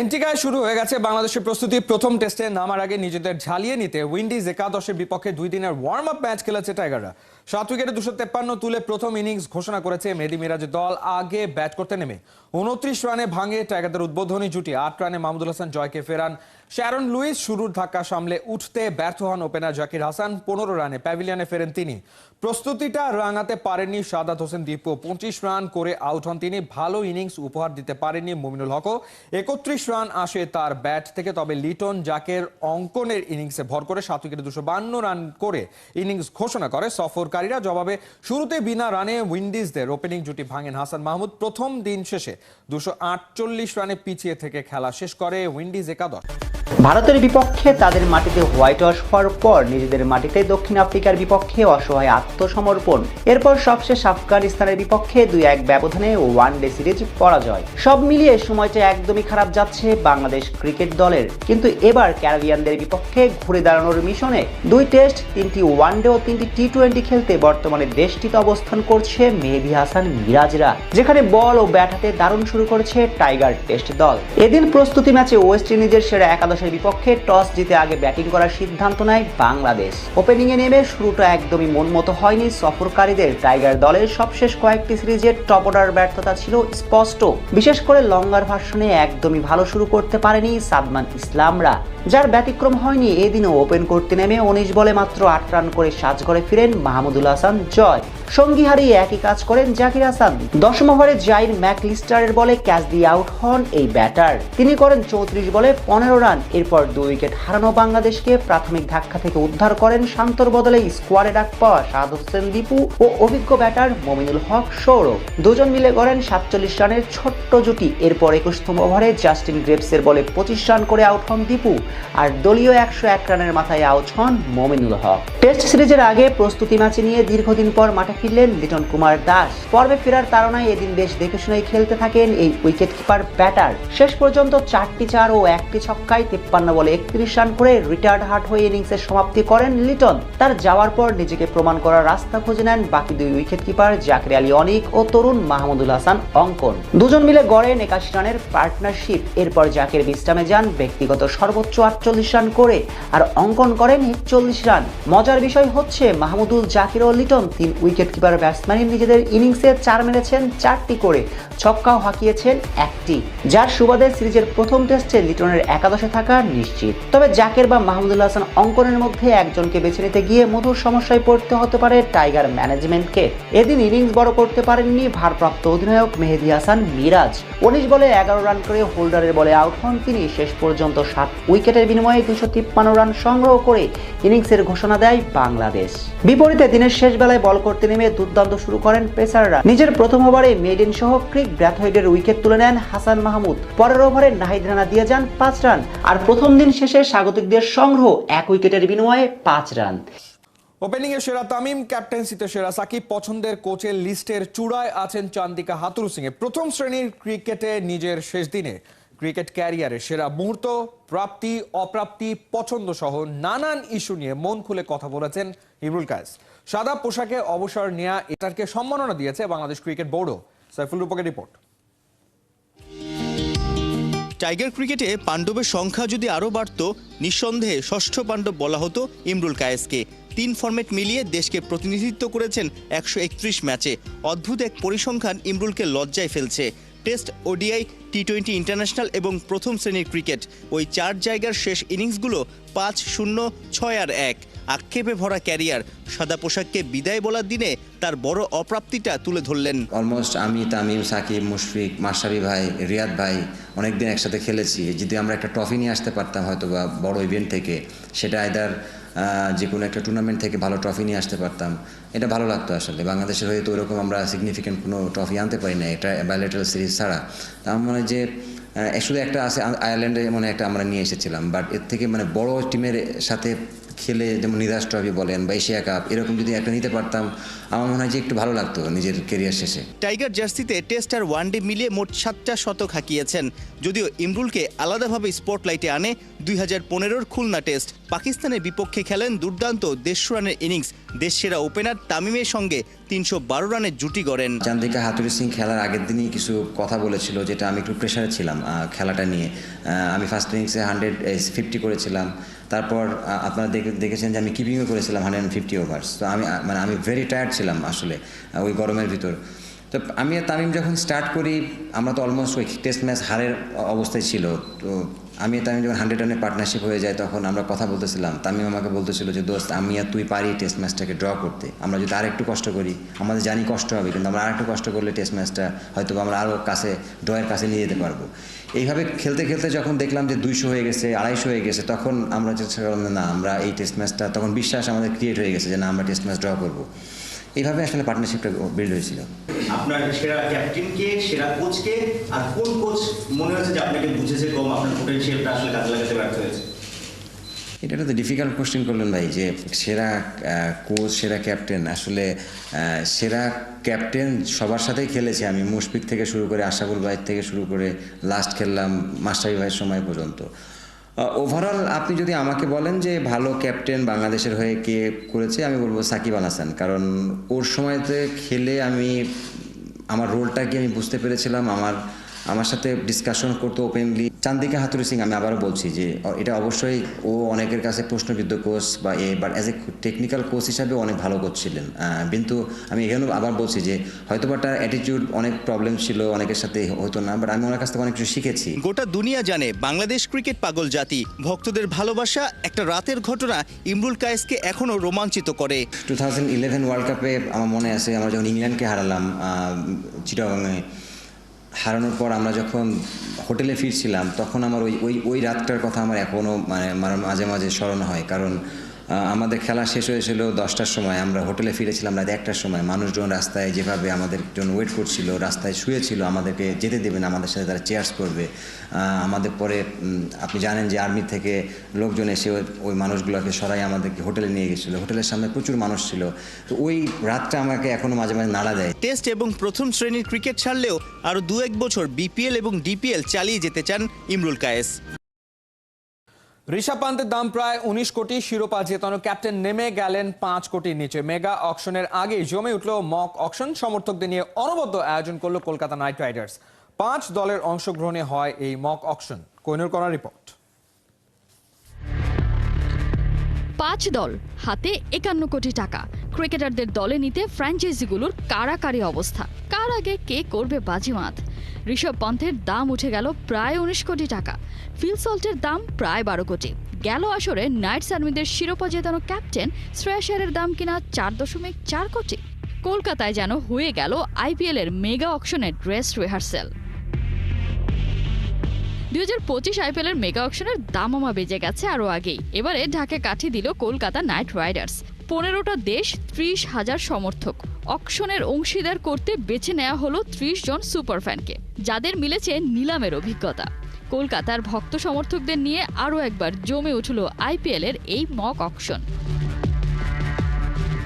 এন্টিকায় শুরু হয়ে গেছে বাংলাদেশের প্রস্তুতি। প্রথম টেস্টে নামার আগে নিজেদের ঝালিয়ে নিতে উইন্ডিজ একাদশের বিপক্ষে দুই দিনের ওয়ার্ম আপ ম্যাচ খেলেছে টাইগাররা। সাত উইকেটে দুশো তেপ্পান্ন তুলে প্রথম ইনিংস ঘোষণা করেছে মেহেদি মিরাজের দল। আগে ব্যাট করতে নেমে উনত্রিশ রানে ভাঙে টাইগারদের উদ্বোধনী জুটি। আট রানে মাহমুদুল হাসান জয়কে ফেরান শ্যারন লুইস শুরুর ধাক্কা সামলে উঠতে ব্যর্থ হন ওপেনার জাকির হাসান। পনেরো রানে প্যাভিলিয়নে ফেরেন তিনি। প্রস্তুতিটা রাঙাতে পারেননি সাদাত হোসেন দীপু। পঁচিশ রান করে আউট হন তিনি। ভালো ইনিংস উপহার দিতে পারেননি মুমিনুল হকও। একত্রিশ রান আসে তার ব্যাট থেকে, তবে লিটন জাকের অঙ্কনের ইনিংসে ভর করে সাত উইকেটে দুশো বান্ন রান করে ইনিংস ঘোষণা করে সফরকারীরা। জবাবে শুরুতে বিনা রানে উইন্ডিজদের ওপেনিং জুটি ভাঙেন হাসান মাহমুদ। প্রথম দিন শেষে দুশো রানে পিছিয়ে থেকে খেলা শেষ করে উইন্ডিজ একাদশ। ভারতের বিপক্ষে তাদের মাটিতে হোয়াইট ওয়াশ হওয়ার পর নিজেদের মাটিতে দক্ষিণ আফ্রিকার বিপক্ষে অসহায় আত্মসমর্পণ। এরপর সবশেষ আফগানিস্তানের বিপক্ষে দুই এক ব্যবধানে ওয়ান ডে সিরিজ পরাজয়। সব মিলিয়ে সময়টা একদমই খারাপ যাচ্ছে বাংলাদেশ ক্রিকেট দলের। কিন্তু এবার ক্যারিবিয়ানদের বিপক্ষে ঘুরে দাঁড়ানোর মিশনে দুই টেস্ট, তিনটি ওয়ানডে ও তিনটি টি টোয়েন্টি খেলতে বর্তমানে দেশটিতে অবস্থান করছে মেহেদি হাসান মিরাজরা, যেখানে বল ও ব্যাট হাতে দারুণ শুরু করেছে টাইগার টেস্ট দল। এদিন প্রস্তুতি ম্যাচে ওয়েস্ট ইন্ডিজের সেরা একাদশের বিপক্ষে টস জিতে আগে ব্যাটিং করার সিদ্ধান্ত নেয় বাংলাদেশ। ওপেনিংয়ে নেমে শুরুটা একদমই মন মতো হয়নি সফরকারীদের। টাইগার দলের সবশেষ কয়েকটি সিরিজের টপ অর্ডার ব্যর্থতা ছিল স্পষ্ট। বিশেষ করে লঙ্গার ভার্সনে একদমই ভালো শুরু করতে পারেনি সাদমান ইসলামরা, যার ব্যতিক্রম হয়নি এদিনও ওপেন করতে নেমে উনিশ বলে মাত্র আট রান করে সাজঘরে ফিরেন মাহমুদুল হাসান জয়। সঙ্গী হারিয়ে একই কাজ করেন জাকির হাসান। দশম ওভারে জাইন ম্যাকলিস্টারের বলে ক্যাচ দিয়ে আউট হন এই ব্যাটার। তিনি করেন চৌত্রিশ বলে পনেরো রান। এরপর দুই উইকেট হারানো বাংলাদেশকে প্রাথমিক ধাক্কা থেকে উদ্ধার করেন শান্তর বদলে স্কোয়াডে ডাক পাওয়া শাহাদ হোসেন দীপু ও অভিজ্ঞ ব্যাটার মমিনুল হক সৌরভ। দুজন মিলে করেন সাতচল্লিশ রানের ছোট্ট জুটি। এরপর একুশতম ওভারে জাস্টিন গ্রেপসের বলে পঁচিশ রান করে আউট হন দীপু। আর দলীয় একশো এক রানের মাথায় আউট হন মমিনুল হক। টেস্ট সিরিজের আগে প্রস্তুতি ম্যাচে নিয়ে দীর্ঘদিন পর মাঠে ফিরলেন লিটন কুমার দাস। পর্বে ফেরার তাড়নায় এদিন বেশ দেখে শুনেই খেলতে থাকেন এই উইকেট কিপার ব্যাটার শেষ পর্যন্ত চারটি চার ও একটি ছক্কায় তিপ্পান্ন বলে একত্রিশ রান করে রিটায়ার্ড হার্ট হয়ে ইনিংসের সমাপ্তি করেন লিটন। তার যাওয়ার পর নিজেকে প্রমাণ করার রাস্তা খুঁজে নেন বাকি দুই উইকেট কিপার জাকির আলী অনিক ও তরুণ মাহমুদুল হাসান অঙ্কন। দুজন মিলে গড়েন একাশি রানের পার্টনারশিপ এরপর জাকের বিশ্রামে যান, ব্যক্তিগত সর্বোচ্চ আটচল্লিশ রান করে আর অঙ্কন করেন চল্লিশ রান। মজার বিষয় হচ্ছে মাহমুদুল, জাকির ও লিটন তিন উইকেট কিপার ব্যাটসম্যানই নিজেদের ইনিংসে চার মেরেছেন চারটি করে। ছক্কাও হাঁকিয়েছেন একটি, যার সুবাদে সিরিজের প্রথম টেস্টে লিটনের একাদশে থাকা নিশ্চিত। তবে জাকের বা মাহমুদুল্লাহ হাসান অঙ্কনের মধ্যে একজনকে বেছে নিতে গিয়ে মধুর সমস্যায় পড়তে হতে পারে টাইগার ম্যানেজমেন্টকে। এদিন ইনিংস বড় করতে পারেননি ভারপ্রাপ্ত অধিনায়ক মেহেদি হাসান মিরাজ। উনিশ বলে এগারো রান করে হোল্ডারের বলে আউট হন তিনি। শেষ পর্যন্ত সাত উইকেটের বিনিময়ে দুশো তিপ্পান্ন রান সংগ্রহ করে ইনিংসের ঘোষণা দেয় বাংলাদেশ। বিপরীতে দিনের শেষ বেলায় বল করতে নেমে দুর্দান্ত শুরু করেন পেসাররা। নিজের প্রথম ওভারে মেডেন সহ ক্রিক ব্র্যাথওয়েডের উইকেট তুলে নেন হাসান মাহমুদ। পরের ওভারে নাহিদ রানা দিয়ে যান পাঁচ রান। আর প্রথম দিন শেষে স্বাগতিকদের সংগ্রহ এক উইকেটের বিনিময়ে পাঁচ রান। ওপেনিং এ সেরা তামিম ক্যাপ্টেন্সিতে সেরা সাকিব, পছন্দের কোচের লিস্টের চূড়ায় আছেন চান্দিকা হাতুরু সিং প্রথম শ্রেণির ক্রিকেটে নিজের শেষ দিনে। ক্রিকেট ক্যারিয়ারে সেরা মুহূর্ত, প্রাপ্তি, অপ্রাপ্তি পছন্দ সহ নানান ইস্যু নিয়ে মন খুলে কথা বলেছেন ইমরুল কায়েস। সাদা পোশাকে অবসর নেয়া এটাকে সম্মাননা দিয়েছে বাংলাদেশ ক্রিকেট বোর্ডও। সাইফুল রূপকের রিপোর্ট টাইগার ক্রিকেটে পাণ্ডবের সংখ্যা যদি আরও বাড়ত, নিঃসন্দেহে ষষ্ঠ পাণ্ডব বলা হতো ইমরুল কায়েসকে। তিন ফরম্যাট মিলিয়ে দেশকে প্রতিনিধিত্ব করেছেন একশো একত্রিশ ম্যাচে। অদ্ভুত এক পরিসংখ্যান ইমরুলকে লজ্জায় ফেলছে। Test ODI T twenty international এবং প্রথম শ্রেণির ক্রিকেট ওই চার জায়গার শেষ ইনিংসগুলো পাঁচ, শূন্য, ছয় আর এক। আক্ষেপে ভরা ক্যারিয়ার সাদা পোশাককে বিদায় বলার দিনে তার বড় অপ্রাপ্তিটা তুলে ধরলেন। অলমোস্ট আমি, তামিম, সাকিব, মুশফিক মাসারি ভাই, রিয়াদ ভাই অনেকদিন একসাথে খেলেছি। যদি আমরা একটা ট্রফি নিয়ে আসতে পারতাম হয়তো বা বড় ইভেন্ট থেকে, সেটা আইদার যে কোনো একটা টুর্নামেন্ট থেকে ভালো ট্রফি নিয়ে আসতে পারতাম। এটা ভালো লাগতো আসলে। বাংলাদেশের হয়ে তো ওরকম আমরা সিগনিফিকেন্ট কোনো ট্রফি আনতে পারি না এটা ব্যালেটারাল সিরিজ ছাড়া। তা আমার মনে হয় যে শুধু একটা আছে আয়ারল্যান্ডে মনে একটা আমরা নিয়ে এসেছিলাম বাট এর থেকে মানে বড় টিমের সাথে খেলে যেমন নিরাশ ট্রফি বলেন বা এশিয়া কাপ এরকম যদি একটা নিতে পারতাম আমার মনে হয় যে একটু ভালো লাগতো নিজের কেরিয়ার শেষে। টাইগার জার্সিতে টেস্ট আর ওয়ানডে মিলিয়ে মোট সাতটা শতক হাঁকিয়েছেন। যদিও ইমরুলকে আলাদাভাবে স্পটলাইটে আনে দুই হাজার পনেরোর খুলনা টেস্ট পাকিস্তানের বিপক্ষে খেলেন দুর্দান্ত দেড়শো রানের ইনিংস দেশসেরা ওপেনার তামিমের সঙ্গে তিনশো বারো রানের জুটি গড়েন। চান্দিকা হাতুরি সিং খেলার আগের দিনই কিছু কথা বলেছিল যেটা আমি একটু প্রেশারে ছিলাম খেলাটা নিয়ে। আমি ফার্স্ট ইনিংসে হান্ড্রেড ফিফটি করেছিলাম। তারপর আপনারা দেখে- দেখেছেন যে আমি কিপিংও করেছিলাম হান্ড্রেড অ্যান্ড ফিফটি ওভার্স তো আমি মানে আমি ভেরি টায়ার্ড ছিলাম আসলে ওই গরমের ভিতর। তো আমি তামিম যখন স্টার্ট করি, আমরা তো অলমোস্ট ওই টেস্ট ম্যাচ হারের অবস্থায় ছিল। তো আমি তামিম যখন হান্ড্রেড রানের পার্টনারশিপ হয়ে যায়, তখন আমরা কথা বলতেছিলাম। তামিম আমাকে বলতেছিল যে, দোস্ত, আমি আর তুই পারি টেস্ট ম্যাচটাকে ড্র করতে। আমরা যদি আরেকটু কষ্ট করি, আমাদের জানি কষ্ট হবে, কিন্তু আমরা আরেকটু কষ্ট করলে টেস্ট ম্যাচটা হয়তো আমরা আরও কাছে ড্রয়ের কাছে নিয়ে যেতে পারব। এইভাবে খেলতে খেলতে যখন দেখলাম যে দুইশো হয়ে গেছে, আড়াইশো হয়ে গেছে, তখন আমরা চেষ্টা করলাম না, আমরা এই টেস্ট ম্যাচটা তখন বিশ্বাস আমাদের ক্রিয়েট হয়ে গেছে যে না, আমরা টেস্ট ম্যাচ ড্র করব। এইভাবে আসলে পার্টনারশিপটা বিল্ড হয়েছিল। আপনার সেরা ক্যাপ্টেনকে সেরা কোচকে আর কোন কোচ মনে হচ্ছে যে আপনাকে বুঝেছে কম, আপনার আসলে কাজে লাগাতে ব্যর্থ হয়েছে? এটা তো ডিফিকাল্ট কোশ্চেন করলেন ভাই, যে সেরা কোচ সেরা ক্যাপ্টেন আসলে সেরা ক্যাপ্টেন সবার সাথেই খেলেছি আমি। মুশফিক থেকে শুরু করে আশাফুল ভাই থেকে শুরু করে লাস্ট খেললাম মাস্টারি ভাইয়ের সময় পর্যন্ত। ওভারঅল আপনি যদি আমাকে বলেন যে ভালো ক্যাপ্টেন বাংলাদেশের হয়ে কে করেছে, আমি বলব সাকিব আল হাসান। কারণ ওর সময়তে খেলে আমি, আমার রোলটাকে আমি বুঝতে পেরেছিলাম, আমার আমার সাথে ডিসকাশন করতো ওপেনলি চান্দিকা হাতুরি সিং আমি আবারও বলছি যে এটা অবশ্যই ও অনেকের কাছে প্রশ্নবিদ্ধ কোচ বা a but as a technical coach হিসাবে অনেক ভালো কোচ ছিলেন। কিন্তু আমি এখানেও আবার বলছি যে হয়তো বা তার অ্যাটিটিউড অনেক প্রবলেম ছিল অনেকের সাথে হতো না বাট আমি ওনার কাছ থেকে অনেক কিছু শিখেছি। গোটা দুনিয়া জানে বাংলাদেশ ক্রিকেট পাগল জাতি ভক্তদের ভালোবাসা একটা রাতের ঘটনা ইমরুল কায়েসকে এখনও রোমাঞ্চিত করে। টু থাউজেন্ড ইলেভেন ওয়ার্ল্ড কাপে আমার মনে আছে আমরা যখন ইংল্যান্ডকে হারালাম চিটাগংয়ে হারানোর পর আমরা যখন হোটেলে ফিরছিলাম, তখন আমার ওই ওই ওই রাতটার কথা আমার এখনও মানে মাঝে মাঝে স্মরণ হয়। কারণ আমাদের খেলা শেষ হয়েছিল দশটার সময়। আমরা হোটেলে ফিরেছিলাম রাত একটার সময়। মানুষজন রাস্তায় যেভাবে আমাদের জন্য ওয়েট করছিল, রাস্তায় শুয়েছিল, আমাদেরকে যেতে দেবেন আমাদের সাথে তারা চেয়ার্স করবে। আমাদের পরে আপনি জানেন যে আর্মি থেকে লোকজন এসে ওই- মানুষগুলোকে সরাই আমাদেরকে হোটেলে নিয়ে গেছিল। হোটেলের সামনে প্রচুর মানুষ ছিল। তো ওই রাতটা আমাকে এখনও মাঝে মাঝে নাড়া দেয়। টেস্ট এবং প্রথম শ্রেণির ক্রিকেট ছাড়লেও আরও দু এক বছর বিপিএল এবং ডিপিএল চালিয়ে যেতে চান ইমরুল কায়েস। ঋষভ পান্তের দাম প্রায় উনিশ কোটি, শিরোপা জেতানো ক্যাপ্টেন নেমে গেলেন পাঁচ কোটির নিচে। মেগা অকশনের আগেই জমে উঠল মক অকশন। সমর্থকদের নিয়ে অনবদ্য আয়োজন করল কলকাতা নাইট রাইডার্স। পাঁচ দলের অংশগ্রহণে হয় এই মক অকশন। কোহিনুর করা রিপোর্ট। পাঁচ দল, হাতে একান্ন কোটি টাকা। ক্রিকেটারদের দলে নিতে ফ্র্যাঞ্চাইজিগুলোর কারাকারি অবস্থা। কার আগে কে করবে বাজিমাত? ঋষভ পন্থের দাম উঠে গেল প্রায় উনিশ কোটি টাকা। ফিল সল্টের দাম প্রায় বারো কোটি। গেল আসরে নাইটস আর্মিদের শিরোপা জেতানো ক্যাপ্টেন শ্রেয়াসারের দাম কিনা চার দশমিক চার কোটি। কলকাতায় যেন হয়ে গেল আইপিএল এর মেগা অকশনের ড্রেস রিহার্সেল। দুই হাজার পঁচিশ আইপিএল এর মেগা অকশনের দামামা বেজে গেছে আরও আগেই। এবারে ঢাকে কাঠি দিল কলকাতা নাইট রাইডার্স। পনেরোটা দেশ ত্রিশ হাজার সমর্থক। অকশনের অংশীদার করতে বেছে নেওয়া হলো ত্রিশ জন সুপার ফ্যানকে যাদের মিলেছে নিলামের অভিজ্ঞতা। কলকাতার ভক্ত সমর্থকদের নিয়ে আরও একবার জমে উঠল আইপিএলের এই মক অকশন।